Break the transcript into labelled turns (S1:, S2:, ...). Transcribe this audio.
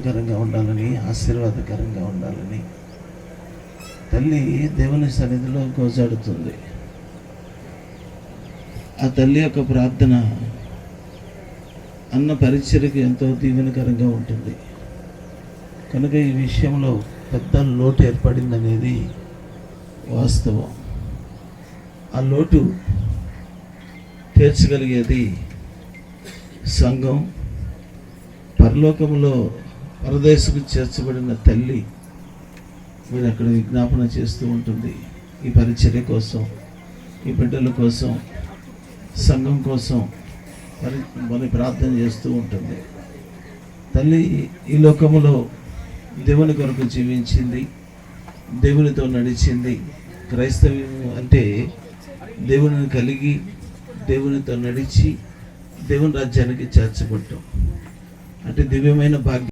S1: దీవెనకరంగా ఉండాలని ఆశీర్వాదకరంగా ఉండాలని తల్లి దేవుని సన్నిధిలో గోజాడుతుంది. ఆ తల్లి యొక్క ప్రార్థన అన్న పరిచయకు ఎంతో దీవెనకరంగా ఉంటుంది. కనుక ఈ విషయంలో పెద్ద లోటు ఏర్పడిందనేది వాస్తవం. ఆ లోటు తీర్చగలిగేది సంఘం పరలోకంలో పరదేశకు చేర్చబడిన తల్లి మీరు అక్కడ విజ్ఞాపన చేస్తూ ఉంటుంది. ఈ పరిచర్య కోసం ఈ బిడ్డల కోసం సంఘం కోసం మరి మరి ప్రార్థన చేస్తూ ఉంటుంది. తల్లి ఈ లోకములో దేవుని కొరకు జీవించింది దేవునితో నడిచింది. క్రైస్తవ్యం అంటే దేవునిని కలిగి దేవునితో నడిచి దేవుని రాజ్యానికి చేర్చబడటం అంటే దివ్యమైన భాగ్యం